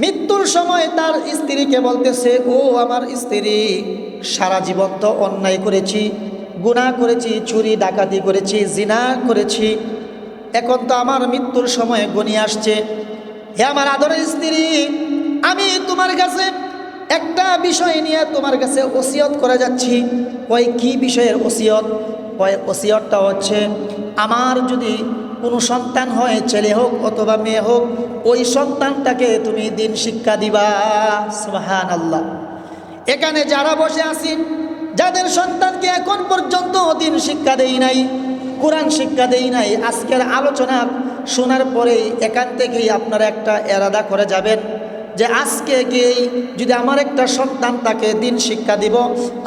মৃত্যুর সময় তার স্ত্রীকে বলতেছে, ও আমার স্ত্রী, সারা জীবন তো অন্যায় করেছি, গুনাহ করেছি, চুরি, ডাকাতি করেছি, জিনা করেছি, এখন তো আমার মৃত্যুর সময় গনি আসছে। হে আমার আদরের স্ত্রী, আমি তোমার কাছে একটা বিষয় নিয়ে তোমার কাছে ওসিয়ত করে যাচ্ছি। ওই কি বিষয়ের ওসিয়ত? ওই ওসিয়তটা হচ্ছে, আমার যদি কোনো সন্তান হয়, ছেলে হোক অথবা মেয়ে হোক, ওই সন্তানটাকে তুমি দিন শিক্ষা দিবা। সুবহান আল্লাহ এখানে যারা বসে আছি যাদের সন্তানকে এখন পর্যন্ত দিন শিক্ষা দেই নাই, কোরআন শিক্ষা দেই নাই, আজকের আলোচনা শোনার পরেই এখান থেকেই আপনারা একটা এরাদা করে যাবেন। যে আজকে গিয়েই যদি আমার একটা সন্তান তাকে দিন শিক্ষা দিব,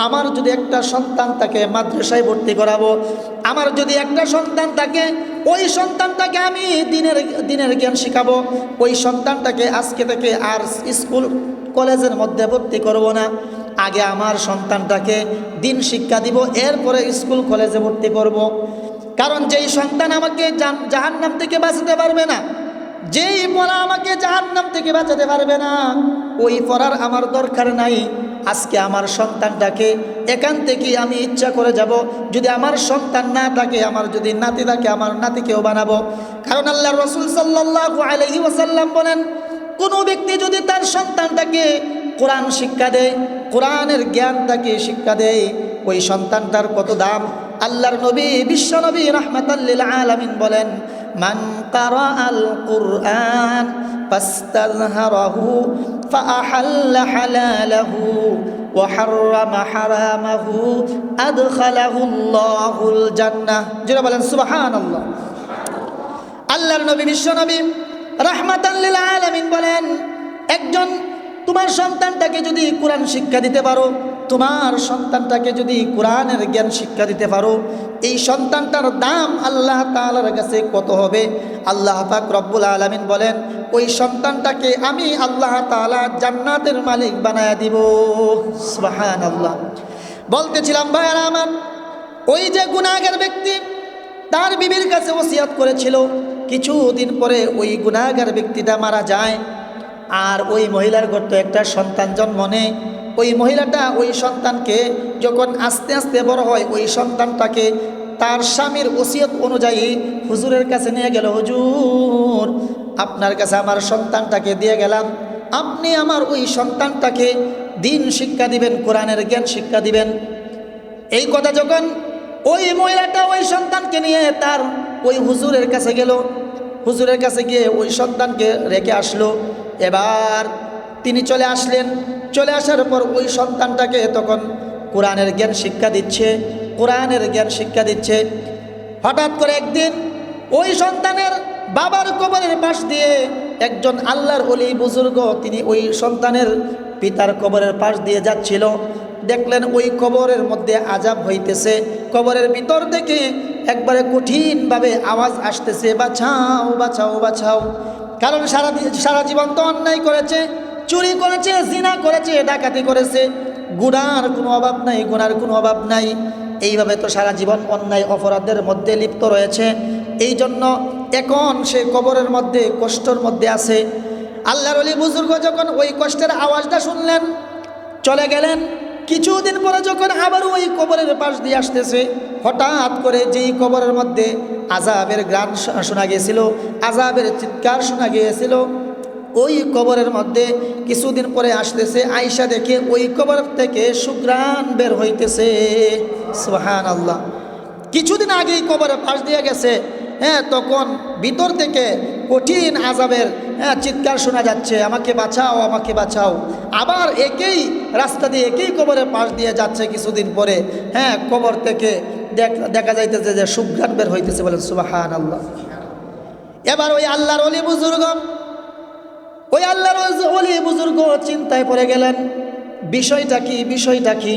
আমার যদি একটা সন্তান তাকে মাদ্রাসায় ভর্তি করাবো, আমার যদি একটা সন্তান তাকে, ওই সন্তানটাকে আমি দিনের দিনের জ্ঞান শিখাবো, ওই সন্তানটাকে আজকে থেকে আর স্কুল, কলেজের মধ্যে ভর্তি করব না আগে আমার সন্তানটাকে দিন শিক্ষা দিব, এরপরে স্কুল, কলেজে ভর্তি করব। কারণ যেই সন্তান আমাকে জাহান নাম থেকে বাঁচাতে পারবে না যেই পড়া আমাকে জাহান নাম থেকে বাঁচাতে পারবে না, ওই পড়ার আমার দরকার নাই। আজকে আমার সন্তানটাকে এখান থেকে আমি ইচ্ছা করে যাব। যদি আমার সন্তান না থাকে, আমার যদি নাতি থাকে, আমার নাতিকেও বানাবো। কারণ আল্লাহ রসুল আলহি ওসাল্লাম বলেন, কোনো ব্যক্তি যদি তার সন্তানটাকে কোরআন শিক্ষা দেয়, কোরআনের জ্ঞান তাকে শিক্ষা দেয়, ওই সন্তানটার কত দাম? আল্লাহর নবী, বিশ্ব নবী রহমতাল্লিল আলমিন বলেন মান কারা আল কুরআন ফাস্তাযহারাহু ফাআহাল্লা হালালাহু وحرم حرامه أدخله الله الجنة جرى بلن سبحان الله আল্লাহর নবী বিশ্ব নবী রাহমাতাল্লিল আলামিন বলেন একজন তোমার সন্তানটাকে যদি কোরআন শিক্ষা দিতে পারো তোমার সন্তানটাকে যদি কোরআনের জ্ঞান শিক্ষা দিতে পারো, এই সন্তানটার দাম আল্লাহ তালার কাছে কত হবে? আল্লাহ পাক রব্বুল আলমিন বলেন, ওই সন্তানটাকে আমি আল্লাহ তালা জান্নাতের মালিক বানায় দিব। আল্লাহ বলতেছিলাম, ভাইয়ার আমার, ওই যে গুণাগের ব্যক্তি, তার বিবির কাছে ওসিয়াত করেছিল, কিছুদিন পরে ওই গুণাগার ব্যক্তিটা মারা যায়। আর ওই মহিলার ঘর একটা সন্তান জন্ম নেয়। ওই মহিলাটা ওই সন্তানকে যখন আস্তে আস্তে বড় হয়, ওই সন্তানটাকে তার স্বামীর ওসিয়ত অনুযায়ী হুজুরের কাছে নিয়ে গেল, হুজুর, আপনার কাছে আমার সন্তানটাকে দিয়ে গেলাম। আপনি আমার ওই সন্তানটাকে দিন শিক্ষা দিবেন, কোরআনের জ্ঞান শিক্ষা দিবেন। এই কথা যখন ওই মহিলাটা ওই সন্তানকে নিয়ে তার ওই হুজুরের কাছে গেল, হুজুরের কাছে গিয়ে ওই সন্তানকে রেখে আসলো। এবার তিনি চলে আসলেন। চলে আসার পর ওই সন্তানটাকে তখন কোরআনের জ্ঞান শিক্ষা দিচ্ছে, কোরআনের জ্ঞান শিক্ষা দিচ্ছে। হঠাৎ করে একদিন ওই সন্তানের বাবার কবরের পাশ দিয়ে একজন আল্লাহর অলি বুজুর্গ তিনি ওই সন্তানের পিতার কবরের পাশ দিয়ে যাচ্ছিল। দেখলেন ওই কবরের মধ্যে আজাব হইতেছে। কবরের ভিতর থেকে একবারে কঠিনভাবে আওয়াজ আসতেছে বাছাও বাছাও বাছাও কারণ সারা সারা জীবন তো অন্যায় করেছে। চুরি করেছে, জিনা করেছে, ডাকাতি করেছে। গুণার কোনো অভাব নাই গুণার কোনো অভাব নাই। এইভাবে তো সারা জীবন অন্যায় অপরাধের মধ্যে লিপ্ত রয়েছে। এই জন্য এখন সে কবরের মধ্যে, কষ্টর মধ্যে আছে। আল্লাহর অলি বুজুর্গ যখন ওই কষ্টের আওয়াজটা শুনলেন, চলে গেলেন। কিছুদিন পরে যখন আবার ওই কবরের পাশ দিয়ে আসতেছে, হঠাৎ করে যেই কবরের মধ্যে আজাবের গ্রান শোনা গিয়েছিল আজাবের চিৎকার শোনা গিয়েছিল ওই কবরের মধ্যে কিছুদিন পরে আসতেছে আয়সা দেখে ওই কবর থেকে সুগ্রাণ বের হইতেছে। সোহান আল্লাহ কিছুদিন আগেই কবরে পাশ দিয়ে গেছে। হ্যাঁ তখন ভিতর থেকে কঠিন আজাবের হ্যাঁ চিৎকার শোনা যাচ্ছে, আমাকে বাঁচাও আমাকে বাঁচাও। আবার একেই রাস্তা দিয়ে, একেই কবরের পাশ দিয়ে যাচ্ছে কিছুদিন পরে। হ্যাঁ কবর থেকে দেখা যাইতেছে যে সুঘ্রাণ বের হইতেছে বলেন সুবাহান আল্লাহ এবার ওই আল্লাহর অলি বুজুর্গ ওই আল্লাহর অলি বুজুর্গ চিন্তায় পড়ে গেলেন। বিষয়টা কি বিষয়টা কি?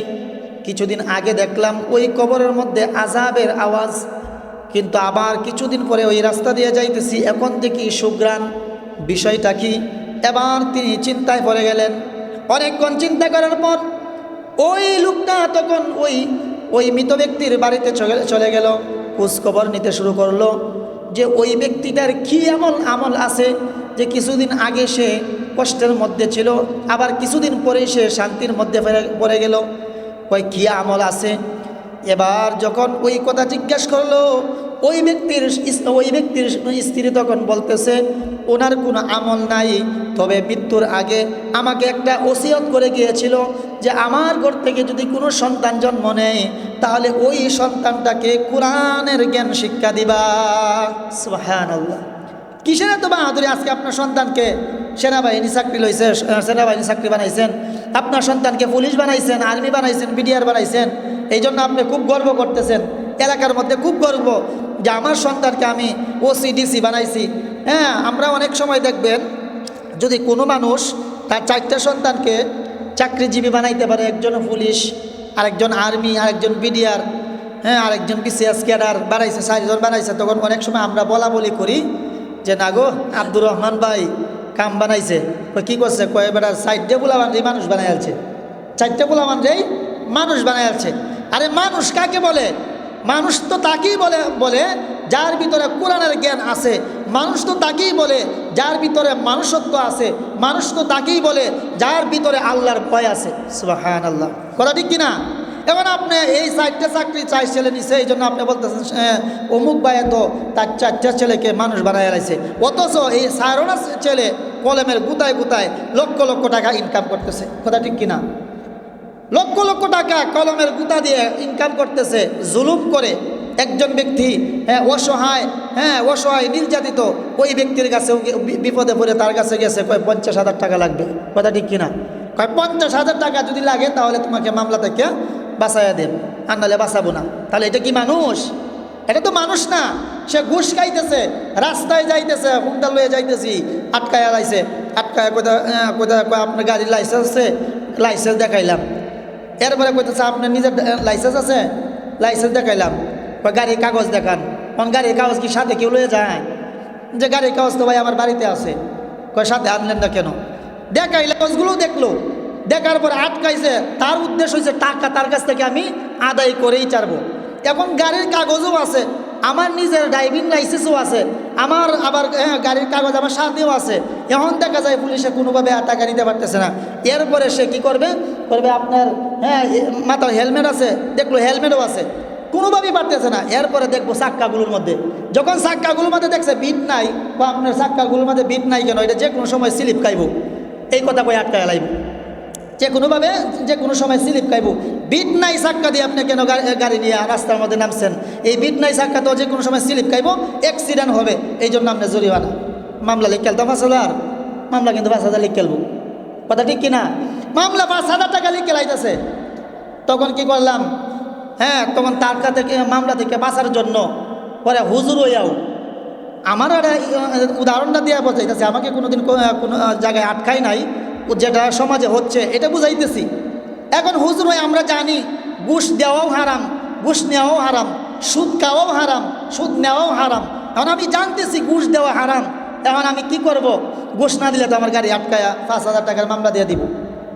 কিছুদিন আগে দেখলাম ওই কবরের মধ্যে আজাবের আওয়াজ, কিন্তু আবার কিছুদিন পরে ওই রাস্তা দিয়ে যাইতেছি, এখন দেখি সুগ্রাণ বিষয়টা কি? এবার তিনি চিন্তায় পড়ে গেলেন। অনেকক্ষণ চিন্তা করার পর ওই লোকটা তখন ওই ওই মৃত ব্যক্তির বাড়িতে চলে গেল খোঁজখবর নিতে শুরু করল যে ওই ব্যক্তিটার কি এমন আমল আছে যে কিছুদিন আগে সে কষ্টের মধ্যে ছিল, আবার কিছুদিন পরে সে শান্তির মধ্যে পড়ে গেল। কয়, কী আমল আছে? এবার যখন ওই কথা জিজ্ঞেস করল, ওই ব্যক্তির ওই ব্যক্তির স্ত্রী তখন বলতেছে, ওনার কোনো আমল নাই, তবে মৃত্যুর আগে আমাকে একটা ওসিয়ত করে গিয়েছিল যে আমার ঘর থেকে যদি কোনো সন্তান জন্ম নেয়, তাহলে ওই সন্তানটাকে কোরআনের জ্ঞান শিক্ষা দিবা। সুবহানাল্লাহ। কিসের এত বাহাদুরি আজকে আপনার সন্তানকে? সেনাবাহিনী চাকরি লইছে সেনাবাহিনী চাকরি বানাইছেন। আপনার সন্তানকে পুলিশ বানাইছেন, আর্মি বানাইছেন, বিডিআর বানাইছেন। এই জন্য আপনি খুব গর্ব করতেছেন। এলাকার মধ্যে খুব গর্ব যে আমার সন্তানকে আমি ওসিডিসি বানাইছি। হ্যাঁ আমরা অনেক সময় দেখবেন যদি কোনো মানুষ তার চারটা সন্তানকে চাকরিজীবী বানাইতে পারে, একজন পুলিশ, আরেকজন আর্মি, আরেকজন বিডিআর হ্যাঁ আরেকজন বিসিএস ক্যাডার বানাইছে চারজন বানাইছে, তখন অনেক সময় আমরা বলা বলি করি যে, না গো, আব্দুর রহমান ভাই কাম বানাইছে। কি করছে? কয়ে, বেটা, চারটে পোলাবান রে মানুষ বানাই আলছে। চারটে পোলাবান রেই মানুষ বানাই আলছে? আরে, মানুষ কাকে বলে? মানুষ তো তাকেই বলে বলে যার ভিতরে কোরআনের জ্ঞান আছে। মানুষ তো তাকেই বলে যার ভিতরে মানুষত্ব আছে। মানুষ তো তাকেই বলে যার ভিতরে আল্লাহর ভয় আছে। সুবাহান আল্লাহ কথা ঠিক কিনা? এবার আপনি এই চারটে চাকরি চাই ছেলে নিছে, এই জন্য আপনি বলতেছেন অমুক ভাই তো তার চারটা ছেলেকে মানুষ বানায় লাইছে অথচ এই সারোনা ছেলে কলমের গুতায় গুতায় লক্ষ লক্ষ টাকা ইনকাম করতেছে। কথা ঠিক কিনা? লক্ষ লক্ষ টাকা কলমের গুতা দিয়ে ইনকাম করতেছে, জুলুম করে একজন ব্যক্তি হ্যাঁ অসহায় হ্যাঁ অসহায়, নির্যাতিত, ওই ব্যক্তির কাছে বিপদে পড়ে তার কাছে গেছে, কয়, পঞ্চাশ হাজার টাকা লাগবে। কথা ঠিক কিনা? কয়, পঞ্চাশ হাজার টাকা যদি লাগে তাহলে তোমাকে মামলা থেকে বাঁচাইয়া দেন আর নাহলে বাঁচাবো না। তাহলে এটা কি মানুষ? এটা তো মানুষ না। সে ঘুষ খাইতেছে, রাস্তায় যাইতেছে হুন্ডা লয়ে যাইতেছি, আটকায় লাইছে। আটকায় কোথায় কোথায় আপনার গাড়ির লাইসেন্স আছে? লাইসেন্স দেখাইলাম। এরপরে কইতেছে আপনার নিজের লাইসেন্স আছে? লাইসেন্স দেখাইলাম। গাড়ির কাগজ দেখান। কোন গাড়ির কাগজ কি সাথে কেউ লয়ে যায়? যে গাড়ির কাগজ তো ভাই আমার বাড়িতে আছে। কয়, সাথে আনলেন না কেন? দেখাই কাগজগুলো দেখল। দেখার পরে আটকাইছে। তার উদ্দেশ্য হয়েছে টাকা তার কাছ থেকে আমি আদায় করেই চারবো এখন গাড়ির কাগজও আছে আমার নিজের ড্রাইভিং লাইসেন্সও আছে আমার আবার হ্যাঁ, গাড়ির কাগজ আমার সাথেও আছে। এখন দেখা যায় পুলিশে কোনোভাবে টাকা নিতে পারতেছে না। এরপরে সে কি করবে? করবে আপনার হ্যাঁ মাথার হেলমেট আছে দেখল হেলমেটও আছে। কোনোভাবেই পারতেছে না। এরপরে দেখব চাক্কাগুলোর মধ্যে। যখন চাক্কাগুলোর মধ্যে দেখছে বিট নাই বা আপনার চাক্কাগুলোর মধ্যে বিট নাই কেন এটা যে কোনো সময় স্লিপ খাইব। এই কথা কই আটকায় লাইব। যে কোনোভাবে, যে কোনো সময় স্লিপ খাইব। বিট নাই চাক্কা দিয়ে আপনি কেন গাড়ি নিয়ে রাস্তার মধ্যে নামছেন? এই বিট নাই চাক্কা তো যে কোনো সময় স্লিপ খাইব অ্যাক্সিডেন্ট হবে। এই জন্য আপনি জরিমানা। মামলা লিখ খেলতাম হাজার। মামলা কিন্তু পাঁচ হাজার খেলব। কথা ঠিক কিনা? মামলা পাঁচ হাজার টাকা লিখ খেলাইতেছে। তখন কি করলাম? হ্যাঁ তখন তার থেকে মামলা থেকে বাঁচার জন্য পরে হুজুর হইয়াও। আমার ই- উদাহরণটা দেওয়া বোঝাইতেছে, আমাকে কোনোদিন কোনো জায়গায় আটকাই নাই। যেটা সমাজে হচ্ছে, এটা বুঝাইতেছি। এখন হুজুর ভাই, আমরা জানি ঘুষ দেওয়াও হারাম, ঘুষ নেওয়াও হারাম, সুদ খাওয়াও হারাম, সুদ নেওয়াও হারাম। এখন আমি জানতেছি ঘুষ দেওয়া হারাম, এখন আমি কি করব? ঘুষ না দিলে তো আমার গাড়ি আটকায়া পাঁচ হাজার টাকার মামলা দিয়ে দিব।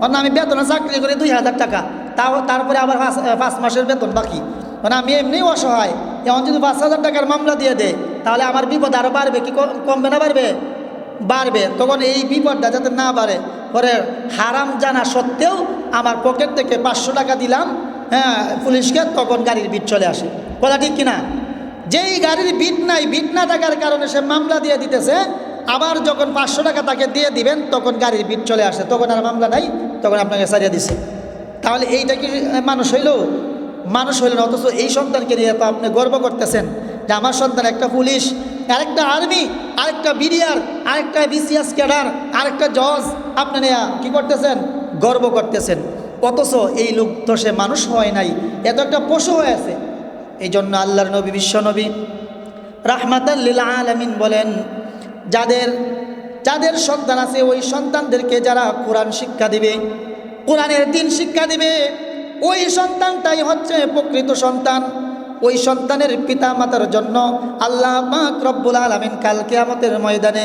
অন্য আমি বেতনে চাকরি করি দুই হাজার টাকা, তাও তারপরে আবার পাঁচ পাঁচ মাসের বেতন বাকি। মানে আমি এমনি অসহায়, এখন যদি পাঁচ হাজার টাকার মামলা দিয়ে দেয় তাহলে আমার বিপদ আরও বাড়বে কি, কমবে না বাড়বে? বাড়বে। তখন এই বিপদটা যাতে না বাড়ে পরে হারাম জানা সত্ত্বেও আমার পকেট থেকে পাঁচশো টাকা দিলাম হ্যাঁ পুলিশকে, তখন গাড়ির বিট চলে আসে। কথা ঠিক কিনা? যেই গাড়ির বিট নাই, বিট না থাকার কারণে সে মামলা দিয়ে দিতেছে, আবার যখন পাঁচশো টাকা তাকে দিয়ে দিবেন, তখন গাড়ির বিট চলে আসে। তখন আর মামলা নাই, তখন আপনাকে সারিয়ে দিছে। তাহলে এইটা কি মানুষ হইল? মানুষ হইল অথচ এই সন্তানকে নিয়ে তো আপনি গর্ব করতেছেন যে আমার সন্তান একটা পুলিশ আর একটা আর্মি আরেকটা বিডিআর, আরেকটা বিসিএস ক্যাডার, আরেকটা জজ। আপনি নিয়ে, কি করতেছেন? গর্ব করতেছেন। অথচ এই লোক তো সে মানুষ হয় নাই। এত একটা পশু হয়ে আছে। এই জন্য আল্লাহর নবী, বিশ্ব নবী রাহমাতাল্লিল আলামিন বলেন, যাদের যাদের সন্তান আছে, ওই সন্তানদেরকে যারা কোরআন শিক্ষা দিবে, কোরআনের দিন শিক্ষা দিবে, ওই সন্তানটাই হচ্ছে প্রকৃত সন্তান। ওই সন্তানের পিতা মাতার জন্য আল্লাহ পাক রব্বুল আলমিন কাল কেয়ামতের ময়দানে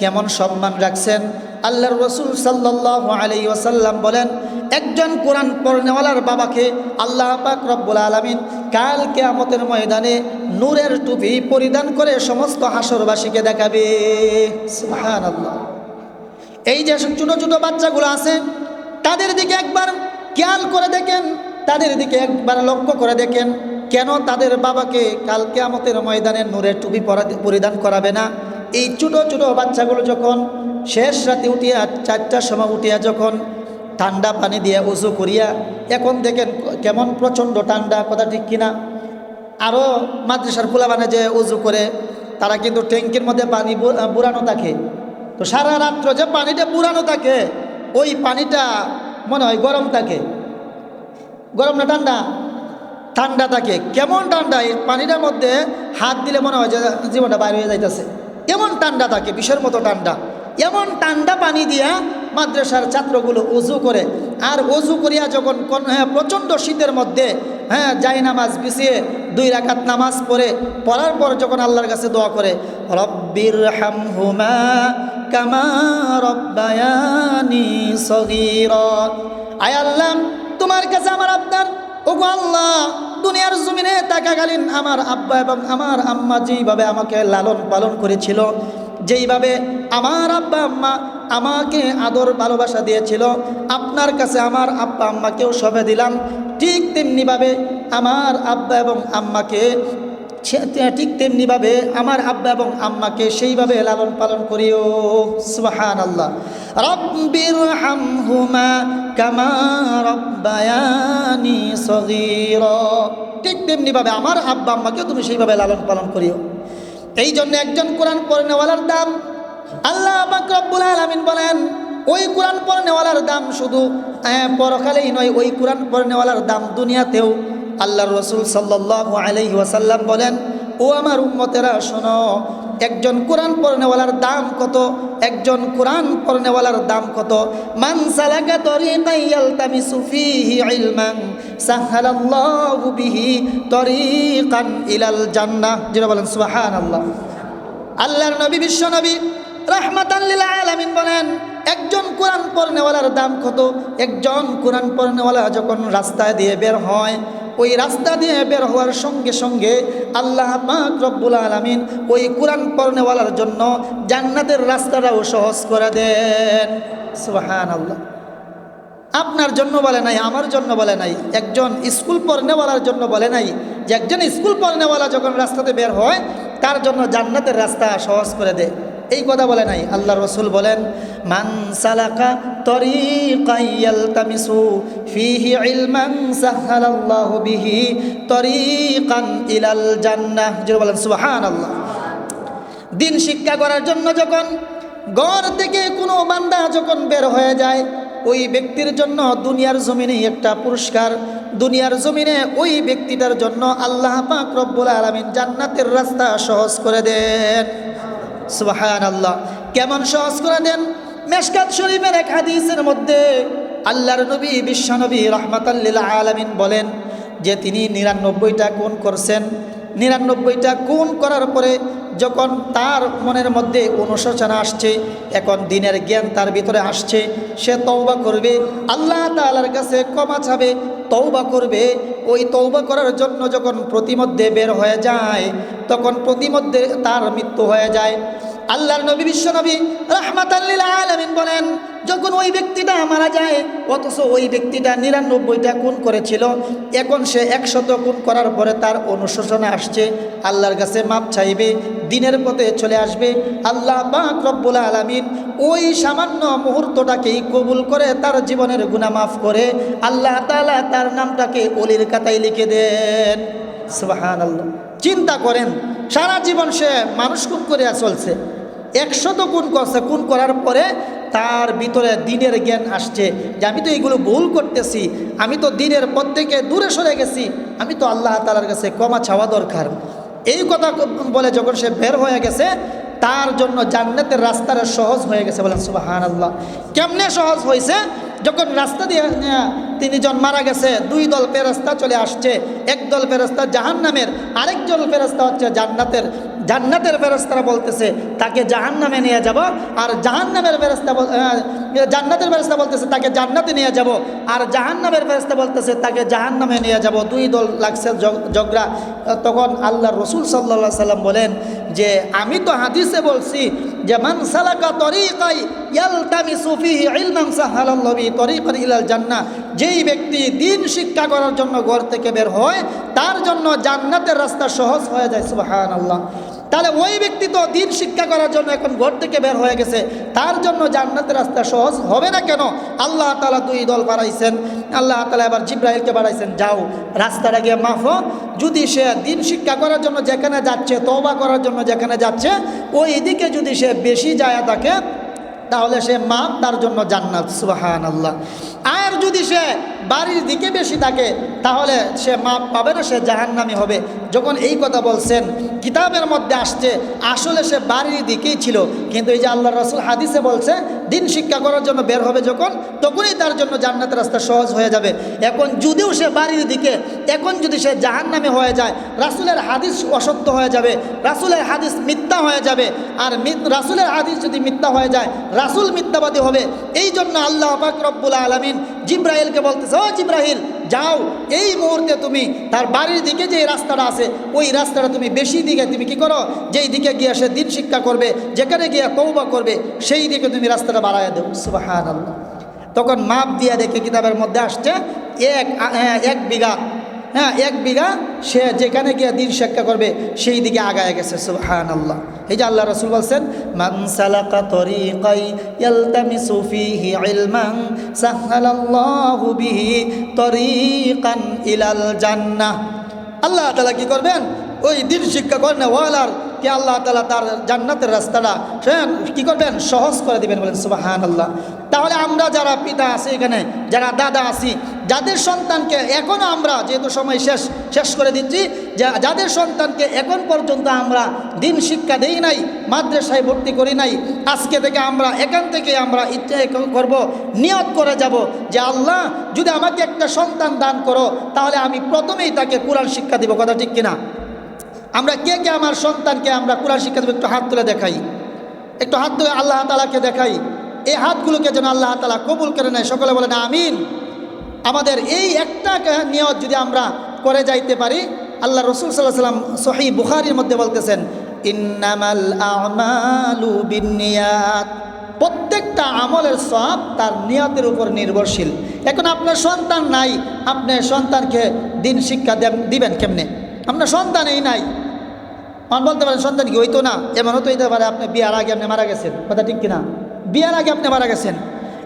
কেমন সম্মান রাখছেন? আল্লাহর রসুল সাল্লাহ আলাই ওসাল্লাম বলেন, একজন কোরআন পড়নেওয়ালার বাবাকে আল্লাহ পাক রব্বুল আলমিন কাল কেয়ামতের ময়দানে নূরের টুপি পরিধান করে সমস্ত হাসরবাসীকে দেখাবে। এই যে ছোটো ছোটো বাচ্চাগুলো আছে, তাদের দিকে একবার খেয়াল করে দেখেন, তাদের দিকে একবার লক্ষ্য করে দেখেন। কেন তাদের বাবাকে কাল কেয়ামতের ময়দানে নূরের টুপি পরা- পরিধান করাবে না? এই ছোটো ছোটো বাচ্চাগুলো যখন শেষ রাতে উঠিয়া চারটার সময় উঠিয়া যখন ঠান্ডা পানি দিয়ে উজু করিয়া, এখন দেখেন কেমন প্রচণ্ড ঠান্ডা, কথা ঠিক কিনা? আরও মাদ্রাসার ফুলাবানে যে উজু করে, তারা কিন্তু ট্যাঙ্কির মধ্যে পানি বুড়ানো থাকে। তো সারা রাত্র যে পানিটা পুরানো থাকে, ওই পানিটা মনে হয় গরম থাকে। গরম না ঠান্ডা? ঠান্ডা থাকে। কেমন ঠান্ডা? এই পানিটার মধ্যে হাত দিলে মনে হয় যে জীবনটা বাইরে হয়ে যাইতেছে। এমন ঠান্ডা থাকে? বিষের মতো ঠান্ডা। এমন ঠান্ডা পানি দিয়া মাদ্রাসার ছাত্রগুলো উজু করে। আর উজু করিয়া যখন হ্যাঁ, প্রচণ্ড শীতের মধ্যে হ্যাঁ যাই নামাজ বিছিয়ে দুই রাকাত নামাজ পড়ে পড়ার পর যখন আল্লাহর কাছে দোয়া করে রব্বির হামহুমা কামা রব্বায়ানি তোমার কাছে আমার আবদার? ওগো আল্লাহ, দুনিয়ার জমিনে থাকাকালীন আমার আব্বা এবং আমার আম্মা যেইভাবে আমাকে লালন পালন করেছিল, যেইভাবে আমার আব্বা আম্মা আমাকে আদর ভালোবাসা দিয়েছিল, আপনার কাছে আমার আব্বা আম্মাকেও সবে দিলাম, ঠিক তেমনিভাবে আমার আব্বা এবং আম্মাকে ঠিক তেমনিভাবে আমার আব্বা এবং আম্মাকে সেইভাবে লালন পালন করিও। সুবাহান আল্লাহ রব্বির ঠিক তেমনিভাবে আমার আব্বা আম্মাকেও তুমি সেইভাবে লালন পালন করিও। এই জন্য একজন কোরআন পড়নেওয়ালার দাম আল্লাহ পাক রব্বুল আলামিন বলেন, ওই কোরআন পড়নেওয়ালার দাম শুধু পরকালেই নয়, ওই কোরআন পড়নেওয়ালার দাম দুনিয়াতেও আল্লাহর রসুল সাল্লাহ আলাইহি ওয়াসাল্লাম বলেন, ও আমার উম্মতেরা, শোনো, একজন কোরআন পড়নেওয়ালার দাম কত? একজন কোরআন পড়নেওয়ালার দাম কত? মান সালাকা ইলাল আল্লাহর নবী, বিশ্ব নবী আলামিন বলেন, একজন কোরআন পড়নেওয়ালার দাম কত? একজন কোরআন পড়নেওয়ালা যখন রাস্তায় দিয়ে বের হয় ওই রাস্তা দিয়ে বের হওয়ার সঙ্গে সঙ্গে আল্লাহ পাক রব্বুল আলামিন ওই কোরআন পড়নেওয়ালার জন্য জান্নাতের রাস্তাটাও সহজ করে দেন। সুবহানাল্লাহ। আপনার জন্য বলে নাই, আমার জন্য বলে নাই, একজন স্কুল পড়নেওয়ালার জন্য বলে নাই যে একজন স্কুল পড়নেওয়ালা যখন রাস্তাতে বের হয়, তার জন্য জান্নাতের রাস্তা সহজ করে দেয়। এই কথা বলে নাই। আল্লাহ রসুল বলেন, মান সালাকা তরিকাইয়াল তামিসু ফিহি ইলমান সাহালাল্লাহু বিহি তরিকান ইলাল জান্নাহ। যেটা বলেন, সুবহানাল্লাহ। দিন শিক্ষা করার জন্য যখন ঘর থেকে কোনো বান্দা যখন বের হয়ে যায়, ওই ব্যক্তির জন্য দুনিয়ার জমিনে একটা পুরস্কার। দুনিয়ার জমিনে ওই ব্যক্তিটার জন্য আল্লাহ পাক রব্বুল আলমিন জান্নাতের রাস্তা সহজ করে দেন। সুবাহান আল্লাহ কেমন সহজ করে দেন? মেশকাত শরীফের এক হাদিসের মধ্যে আল্লাহর নবী বিশ্বনবী রহমাতাল্লিল আলমিন বলেন যে তিনি নিরানব্বইটা কোন করছেন। নিরানব্বইটা কোন করার পরে যখন তার মনের মধ্যে অনুশোচনা আসছে, এখন দিনের জ্ঞান তার ভিতরে আসছে, সে তৌবা করবে, আল্লাহ তালার কাছে ক্ষমা চাবে তৌবা করবে, ওই তৌবা করার জন্য যখন প্রতিমধ্যে বের হয়ে যায়, তখন প্রতিমধ্যে তার মৃত্যু হয়ে যায়। আল্লাহর নবী, বিশ্ব নবী রহমাতাল্লিল আলমিন বলেন, যখন ওই ব্যক্তিটা মারা যায়, অথচ ওই ব্যক্তিটা নিরানব্বইটা খুন করেছিল, এখন সে একশত খুন করার পরে তার অনুশোচনা আসছে, আল্লাহর কাছে মাপ চাইবে, দিনের পথে চলে আসবে, আল্লাহ পাক রব্বুল আলমিন ওই সামান্য মুহূর্তটাকেই কবুল করে তার জীবনের গুণা মাফ করে আল্লাহ তালা তার নামটাকে অলির কাতায় লিখে দেন। সুবাহান আল্লাহ চিন্তা করেন, সারা জীবন সে মানুষ খুন করে চলছে। একশত গুণ করছে গুণ করার পরে তার ভিতরে দিনের জ্ঞান আসছে যে আমি তো এইগুলো ভুল করতেছি আমি তো দিনের পথ থেকে দূরে সরে গেছি আমি তো আল্লাহ তালার কাছে ক্ষমা চাওয়া দরকার। এই কথা বলে যখন সে বের হয়ে গেছে তার জন্য জান্নাতের রাস্তাটা সহজ হয়ে গেছে বলেন সুবাহান আল্লাহ কেমনে সহজ হয়েছে? যখন রাস্তা দিয়ে আহ, তিনজন মারা গেছে দুই দল ফেরস্তা চলে আসছে। এক দল ফেরস্তা জাহান নামের আরেক দল ফেরস্তা হচ্ছে জান্নাতের। জান্নাতের ফেরস্তারা বলতেছে, তাকে জাহান নামে নিয়ে যাব, আর জাহান নামের ফেরস্তা জান্নাতের ফেরেস্তা বলতেছে, তাকে জান্নাতে নিয়ে যাব, আর জাহান্নামের ফেরেস্তা বলতেছে, তাকে জাহান্নামে নিয়ে যাব। দুই দল লাগছে ঝগ- ঝগড়া। তখন আল্লাহ রসুল সাল্লা সাল্লাম বলেন যে, আমি তো হাদিসে বলছি যে, মান সালাকা তরিকাই ইয়ালতামিসু ফিহি ইলমান সাহালাল্লাহু তরিকান ইলাল জান্নাহ। যেই ব্যক্তি দিন শিক্ষা করার জন্য ঘর থেকে বের হয়, তার জন্য জান্নাতের রাস্তা সহজ হয়ে যায়, সুবহানাল্লাহ। তাহলে ওই ব্যক্তি তো দিন শিক্ষা করার জন্য এখন ঘর থেকে বের হয়ে গেছে। তার জন্য জান্নাতের রাস্তা সহজ হবে না কেন? আল্লাহ তালা দুই দল বাড়াইছেন। আল্লাহ তালা এবার জিব্রাহিলকে বাড়াইছেন, যাও, রাস্তাটা গিয়ে মাফো যদি সে দিন শিক্ষা করার জন্য যেখানে যাচ্ছে, তওবা করার জন্য যেখানে যাচ্ছে, ওই দিকে যদি সে বেশি যায় তাকে তাহলে সে মাপ তার জন্য জান্নাত। সুবাহান আল্লাহ যদি সে বাড়ির দিকে বেশি থাকে, তাহলে সে মাপ পাবে না সে জাহান্নামি হবে। যখন এই কথা বলছেন, কিতাবের মধ্যে আসছে, আসলে সে বাড়ির দিকেই ছিল। কিন্তু এই যে আল্লাহ রসুল হাদিসে বলছে, দিন শিক্ষা করার জন্য বের হবে যখন, তখনই তার জন্য জান্নাতের রাস্তা সহজ হয়ে যাবে। এখন যদিও সে বাড়ির দিকে, এখন যদি সে জাহান্নামে হয়ে যায়, রাসুলের হাদিস অসত্য হয়ে যাবে। রাসুলের হাদিস মিথ্যা হয়ে যাবে। আর রাসুলের আদিস যদি মিথ্যা হয়ে যায় রাসুল মিথ্যাবাদী হবে। এই জন্য আল্লাহ পাক রব্বুল আলমিন জিব্রাহিলকে বলতেছে ও জিব্রাহিল যাও। এই মুহূর্তে তুমি তার বাড়ির দিকে যে রাস্তাটা আছে ওই রাস্তাটা তুমি বেশি দিকে তুমি কি করো? যেই দিকে গিয়ে সে দিন শিক্ষা করবে যেখানে গিয়ে তৌবা করবে সেই দিকে তুমি রাস্তাটা বাড়াইয়া দেবো আল্লাহ তখন মাপ দিয়া দেখে কিতাবের মধ্যে আসছে এক হ্যাঁ, এক বিঘা হ্যাঁ এক বিঘা সে যেখানে গিয়ে দিন শিক্ষা করবে, সেই দিকে আগায় গেছে সুবহান আল্লাহ এই যে আল্লাহ রসুল বলছেন ইলাল আল্লাহ তাআলা কি করবেন? ওই দিন শিক্ষা করেন ওয়ালার কে আল্লাহ তালা তার জান্নাতের রাস্তাটা সে কী করবেন? সহজ করে দিবেন বলেন সুবাহান আল্লাহ তাহলে আমরা যারা পিতা আছি এখানে, যারা দাদা আছি, যাদের সন্তানকে এখনও আমরা, যেহেতু সময় শেষ শেষ করে দিচ্ছি যাদের সন্তানকে এখন পর্যন্ত আমরা দিন শিক্ষা দেই নাই, মাদ্রাসায় ভর্তি করি নাই, আজকে থেকে আমরা, এখান থেকে আমরা ইচ্ছা করব, নিয়ত করে যাব যে আল্লাহ, যদি আমাকে একটা সন্তান দান করো, তাহলে আমি প্রথমেই তাকে কোরআন শিক্ষা দিব, কথা ঠিক কিনা? আমরা কে কে আমার সন্তানকে আমরা কোরআন শিক্ষা দেবো, একটু হাত তুলে দেখাই। একটু হাত তুলে আল্লাহ তালাকে দেখাই। এই হাতগুলোকে যেন আল্লাহ তালা কবুল করে নেয়। সকলে বলেন, আমিন। আমাদের এই একটা নিয়ত যদি আমরা করে যাইতে পারি, আল্লাহ রসুল সাল্লাহ সাল্লাম সহি বুখারির মধ্যে বলতেছেন, ইন্নামাল আমালু বিনিয়াত প্রত্যেকটা আমলের সব তার নিয়তের উপর নির্ভরশীল। এখন আপনার সন্তান নাই, আপনি সন্তানকে দিন শিক্ষা দিবেন কেমনে? আপনার সন্তানই নাই। আমার বলতে পারেন, সন্তান কি হইতো না? এমন হতো হইতে পারে, আপনি বিয়ার আগে আপনি মারা গেছেন। কথা ঠিক কিনা? বিয়ার আগে আপনি মারা গেছেন।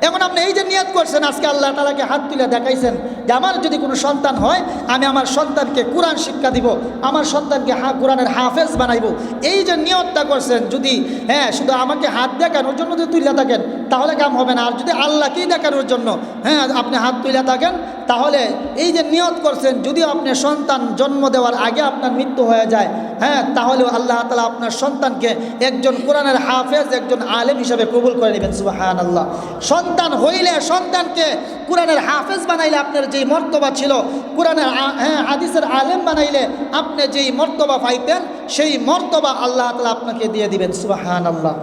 এখন আপনি এই যে নিয়াদ করছেন, আজকে আল্লাহ তালাকে হাত তুলে দেখাইছেন যে আমার যদি কোনো সন্তান হয়, আমি আমার সন্তানকে কোরআন শিক্ষা দিব, আমার সন্তানকে হা, কোরআনের হাফেজ বানাইব। এই যে নিয়তটা করছেন, যদি হ্যাঁ শুধু আমাকে হাত দেখানোর জন্য যদি তুলে থাকেন, তাহলে কাম হবে না। আর যদি আল্লাহকেই দেখানোর জন্য হ্যাঁ আপনি হাত তুলে থাকেন, তাহলে এই যে নিয়ত করছেন, যদি আপনি সন্তান জন্ম দেওয়ার আগে আপনার মৃত্যু হয়ে যায় হ্যাঁ তাহলেও আল্লাহ তালা আপনার সন্তানকে একজন কোরআনের হাফেজ, একজন আলেম হিসাবে কবুল করে নেবেন সুবাহান আল্লাহ সন্তান হইলে সন্তানকে কোরআনের হাফেজ বানাইলে আপনার যেই মর্তবা ছিল, কোরআনের হ্যাঁ হাদিসের আলেম বানাইলে আপনি যেই মর্তবা পাইতেন, সেই মর্তবা আল্লাহ তালা আপনাকে দিয়ে দিবেন সুবাহান আল্লাহ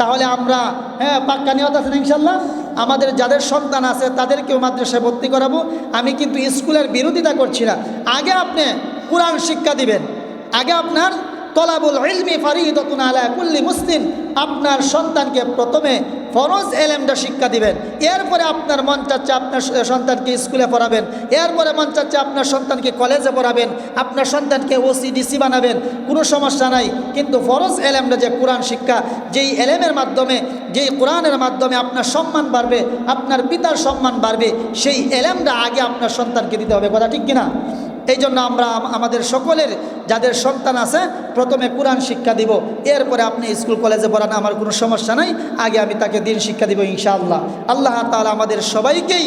তাহলে আমরা হ্যাঁ পাক্কা নিয়ত আছেন ইনশাল্লাহ আমাদের যাদের সন্তান আছে, তাদেরকেও মাদ্রাসায় ভর্তি করাবো। আমি কিন্তু স্কুলের বিরোধিতা করছি না। আগে আপনি কোরআন শিক্ষা দিবেন। আগে আপনার তলাবুল ইলমি ফারিদতুন আলা কুল্লি মুসলিম। আপনার সন্তানকে প্রথমে ফরজ এলেমটা শিক্ষা দিবেন। এরপরে আপনার মন চাচ্ছে আপনার সন্তানকে স্কুলে পড়াবেন। এরপরে মন চাচ্ছে আপনার সন্তানকে কলেজে পড়াবেন। আপনার সন্তানকে ওসি ডিসি বানাবেন। কোনো সমস্যা নাই। কিন্তু ফরজ এলেমটা যে কোরআন শিক্ষা, যেই এলেমের মাধ্যমে, যেই কোরআনের মাধ্যমে আপনার সম্মান বাড়বে, আপনার পিতার সম্মান বাড়বে, সেই এলেমটা আগে আপনার সন্তানকে দিতে হবে। কথা ঠিক কিনা? এই জন্য আমরা আমাদের সকলের, যাদের সন্তান আছে, প্রথমে কোরআন শিক্ষা দিব। এরপরে আপনি স্কুল, কলেজে পড়ান, আমার কোনো সমস্যা নাই। আগে আমি তাকে দিন শিক্ষা দিব ইনশাআল্লাহ। আল্লাহ তালা আমাদের সবাইকেই